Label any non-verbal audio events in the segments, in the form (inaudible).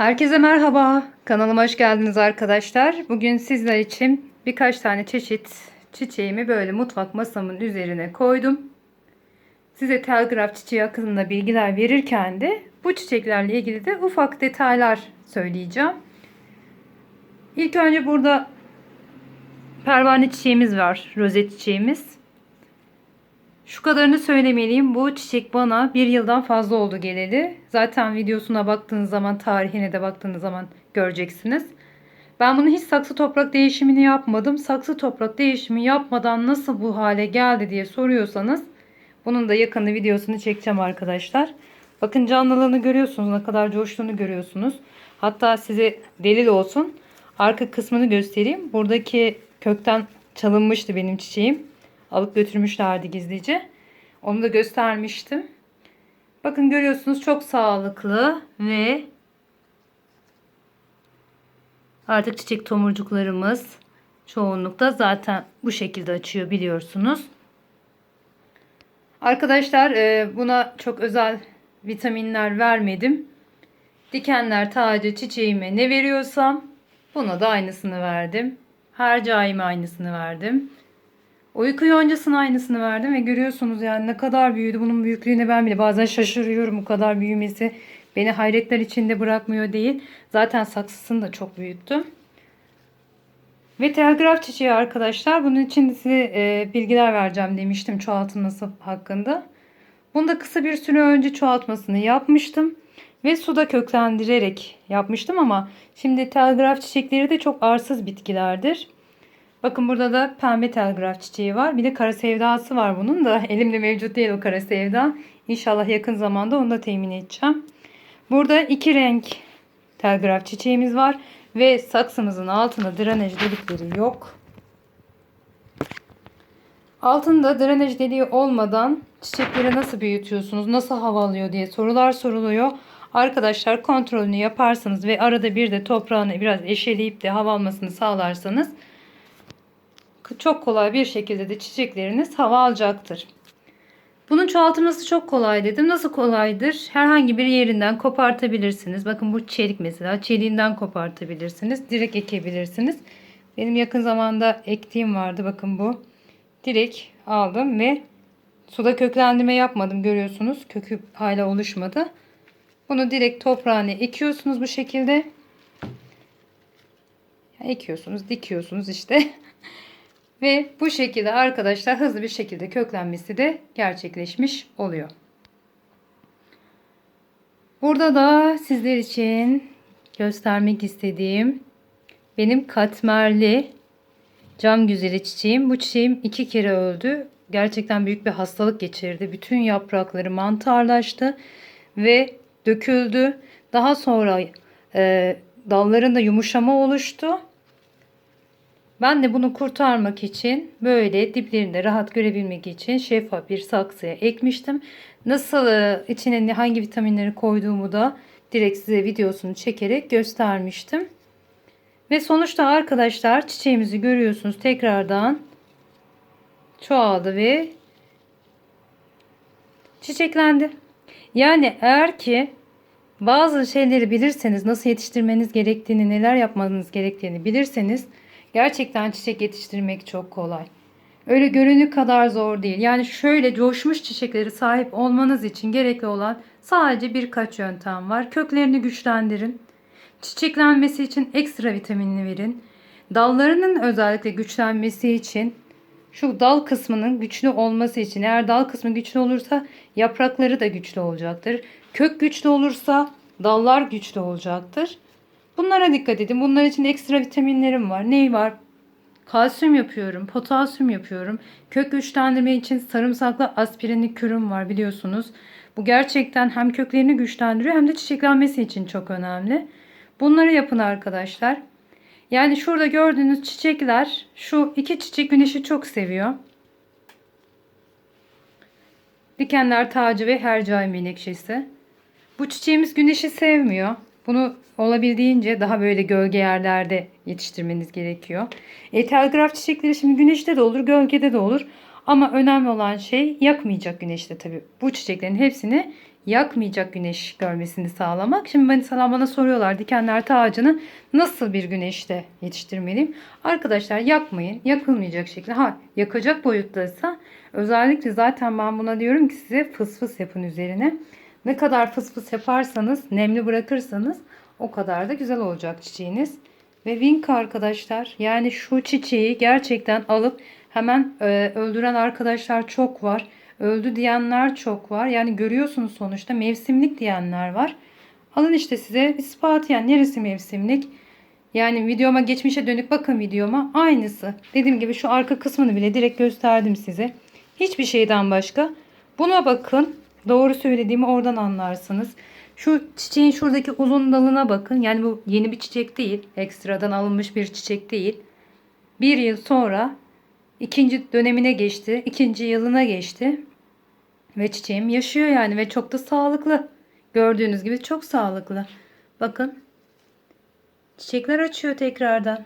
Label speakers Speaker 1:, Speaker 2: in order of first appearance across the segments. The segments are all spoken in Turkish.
Speaker 1: Herkese merhaba. Kanalıma hoş geldiniz arkadaşlar. Bugün sizler için birkaç tane çeşit çiçeğimi böyle mutfak masamın üzerine koydum. Size telgraf çiçeği hakkında bilgiler verirken de bu çiçeklerle ilgili de ufak detaylar söyleyeceğim. İlk önce burada pervane çiçeğimiz var. Rozet çiçeğimiz. Şu kadarını söylemeliyim. Bu çiçek bana bir yıldan fazla oldu geleli. Zaten videosuna baktığınız zaman, tarihine de baktığınız zaman göreceksiniz. Ben bunu hiç saksı toprak değişimini yapmadım. Saksı toprak değişimi yapmadan nasıl bu hale geldi diye soruyorsanız bunun da yakında videosunu çekeceğim arkadaşlar. Bakın canlılığını görüyorsunuz. Ne kadar coştuğunu görüyorsunuz. Hatta size delil olsun. Arka kısmını göstereyim. Buradaki kökten çalınmıştı benim çiçeğim. Alıp götürmüşlerdi gizlice. Onu da göstermiştim. Bakın görüyorsunuz çok sağlıklı ve artık çiçek tomurcuklarımız çoğunlukta zaten bu şekilde açıyor biliyorsunuz. Arkadaşlar e, buna çok özel vitaminler vermedim. Dikenler tacı çiçeğime ne veriyorsam buna da aynısını verdim. Her caime aynısını verdim. Uyku yoncasının aynısını verdim ve görüyorsunuz yani ne kadar büyüdü. Bunun büyüklüğüne ben bile bazen şaşırıyorum bu kadar büyümesi. Beni hayretler içinde bırakmıyor değil. Zaten saksısını da çok büyüttüm. Ve telgraf çiçeği arkadaşlar. Bunun için size e, bilgiler vereceğim demiştim çoğaltılması hakkında. Bunu da kısa bir süre önce çoğaltmasını yapmıştım. Ve suda köklendirerek yapmıştım ama şimdi telgraf çiçekleri de çok arsız bitkilerdir. Bakın burada da pembe telgraf çiçeği var. Bir de kara sevdası var bunun da. (laughs) Elimde mevcut değil o kara sevda. İnşallah yakın zamanda onu da temin edeceğim. Burada iki renk telgraf çiçeğimiz var. Ve saksımızın altında drenaj delikleri yok. Altında drenaj deliği olmadan çiçekleri nasıl büyütüyorsunuz, nasıl hava alıyor diye sorular soruluyor. Arkadaşlar kontrolünü yaparsanız ve arada bir de toprağını biraz eşeleyip de hava almasını sağlarsanız çok kolay bir şekilde de çiçekleriniz hava alacaktır. Bunun çoğaltılması çok kolay dedim. Nasıl kolaydır? Herhangi bir yerinden kopartabilirsiniz. Bakın bu çelik mesela. Çeliğinden kopartabilirsiniz. Direkt ekebilirsiniz. Benim yakın zamanda ektiğim vardı. Bakın bu. Direkt aldım ve suda köklendirme yapmadım. Görüyorsunuz. Kökü hala oluşmadı. Bunu direkt toprağına ekiyorsunuz bu şekilde. Ekiyorsunuz, dikiyorsunuz işte. (laughs) Ve bu şekilde arkadaşlar hızlı bir şekilde köklenmesi de gerçekleşmiş oluyor. Burada da sizler için göstermek istediğim benim katmerli cam güzeli çiçeğim. Bu çiçeğim iki kere öldü. Gerçekten büyük bir hastalık geçirdi. Bütün yaprakları mantarlaştı ve döküldü. Daha sonra e, dallarında yumuşama oluştu ben de bunu kurtarmak için böyle diplerinde rahat görebilmek için şeffaf bir saksıya ekmiştim. Nasıl e, içine hangi vitaminleri koyduğumu da direkt size videosunu çekerek göstermiştim. Ve sonuçta arkadaşlar çiçeğimizi görüyorsunuz tekrardan çoğaldı ve çiçeklendi. Yani eğer ki bazı şeyleri bilirseniz nasıl yetiştirmeniz gerektiğini neler yapmanız gerektiğini bilirseniz Gerçekten çiçek yetiştirmek çok kolay. Öyle görünür kadar zor değil. Yani şöyle coşmuş çiçekleri sahip olmanız için gerekli olan sadece birkaç yöntem var. Köklerini güçlendirin. Çiçeklenmesi için ekstra vitaminini verin. Dallarının özellikle güçlenmesi için şu dal kısmının güçlü olması için eğer dal kısmı güçlü olursa yaprakları da güçlü olacaktır. Kök güçlü olursa dallar güçlü olacaktır. Bunlara dikkat edin. Bunlar için ekstra vitaminlerim var. Ney var? Kalsiyum yapıyorum, potasyum yapıyorum. Kök güçlendirme için sarımsaklı aspirinli kürüm var biliyorsunuz. Bu gerçekten hem köklerini güçlendiriyor hem de çiçeklenmesi için çok önemli. Bunları yapın arkadaşlar. Yani şurada gördüğünüz çiçekler şu iki çiçek güneşi çok seviyor. Dikenler tacı ve hercai menekşesi. Bu çiçeğimiz güneşi sevmiyor. Bunu olabildiğince daha böyle gölge yerlerde yetiştirmeniz gerekiyor. E, telgraf çiçekleri şimdi güneşte de olur, gölgede de olur. Ama önemli olan şey yakmayacak güneşte tabii. Bu çiçeklerin hepsini yakmayacak güneş görmesini sağlamak. Şimdi mesela bana soruyorlar dikenler ağacını nasıl bir güneşte yetiştirmeliyim? Arkadaşlar yakmayın. Yakılmayacak şekilde. Ha yakacak boyuttaysa özellikle zaten ben buna diyorum ki size fıs fıs yapın üzerine. Ne kadar fıs fıs yaparsanız, nemli bırakırsanız o kadar da güzel olacak çiçeğiniz. Ve Vinka arkadaşlar yani şu çiçeği gerçekten alıp hemen e, öldüren arkadaşlar çok var. Öldü diyenler çok var. Yani görüyorsunuz sonuçta mevsimlik diyenler var. Alın işte size ispat yani neresi mevsimlik? Yani videoma geçmişe dönük bakın videoma aynısı. Dediğim gibi şu arka kısmını bile direkt gösterdim size. Hiçbir şeyden başka. Buna bakın. Doğru söylediğimi oradan anlarsınız. Şu çiçeğin şuradaki uzun dalına bakın. Yani bu yeni bir çiçek değil. Ekstradan alınmış bir çiçek değil. Bir yıl sonra ikinci dönemine geçti. ikinci yılına geçti. Ve çiçeğim yaşıyor yani ve çok da sağlıklı. Gördüğünüz gibi çok sağlıklı. Bakın. Çiçekler açıyor tekrardan.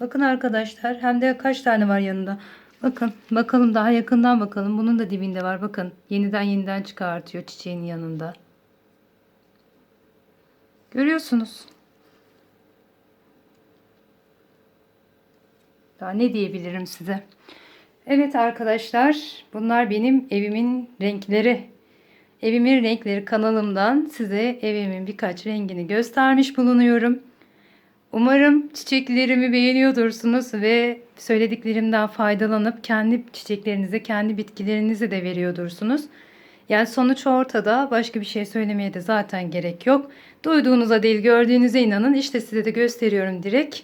Speaker 1: Bakın arkadaşlar hem de kaç tane var yanında. Bakın bakalım daha yakından bakalım. Bunun da dibinde var. Bakın yeniden yeniden çıkartıyor çiçeğin yanında. Görüyorsunuz. Daha ne diyebilirim size? Evet arkadaşlar, bunlar benim evimin renkleri. Evimin renkleri kanalımdan size evimin birkaç rengini göstermiş bulunuyorum. Umarım çiçeklerimi beğeniyordursunuz ve söylediklerimden faydalanıp kendi çiçeklerinize, kendi bitkilerinize de veriyordursunuz. Yani sonuç ortada. Başka bir şey söylemeye de zaten gerek yok. Duyduğunuza değil gördüğünüze inanın. İşte size de gösteriyorum direkt.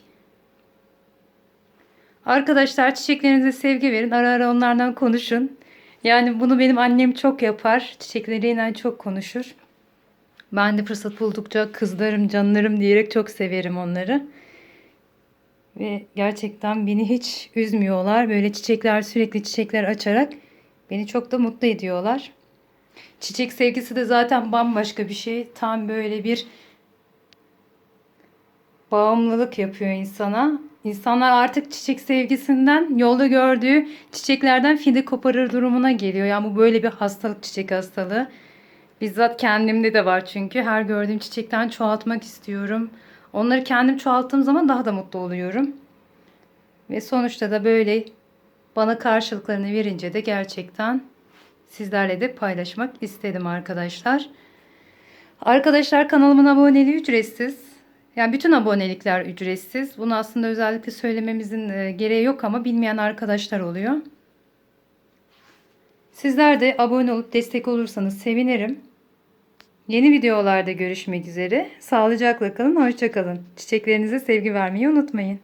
Speaker 1: Arkadaşlar çiçeklerinize sevgi verin. Ara ara onlardan konuşun. Yani bunu benim annem çok yapar. Çiçekleriyle çok konuşur. Ben de fırsat buldukça kızlarım, canlarım diyerek çok severim onları. Ve gerçekten beni hiç üzmüyorlar. Böyle çiçekler sürekli çiçekler açarak beni çok da mutlu ediyorlar. Çiçek sevgisi de zaten bambaşka bir şey. Tam böyle bir bağımlılık yapıyor insana. İnsanlar artık çiçek sevgisinden yolda gördüğü çiçeklerden fide koparır durumuna geliyor. Yani bu böyle bir hastalık çiçek hastalığı. Bizzat kendimde de var çünkü. Her gördüğüm çiçekten çoğaltmak istiyorum. Onları kendim çoğalttığım zaman daha da mutlu oluyorum. Ve sonuçta da böyle bana karşılıklarını verince de gerçekten sizlerle de paylaşmak istedim arkadaşlar. Arkadaşlar kanalımın aboneliği ücretsiz. Yani bütün abonelikler ücretsiz. Bunu aslında özellikle söylememizin e, gereği yok ama bilmeyen arkadaşlar oluyor. Sizler de abone olup destek olursanız sevinirim. Yeni videolarda görüşmek üzere. Sağlıcakla kalın, hoşçakalın. Çiçeklerinize sevgi vermeyi unutmayın.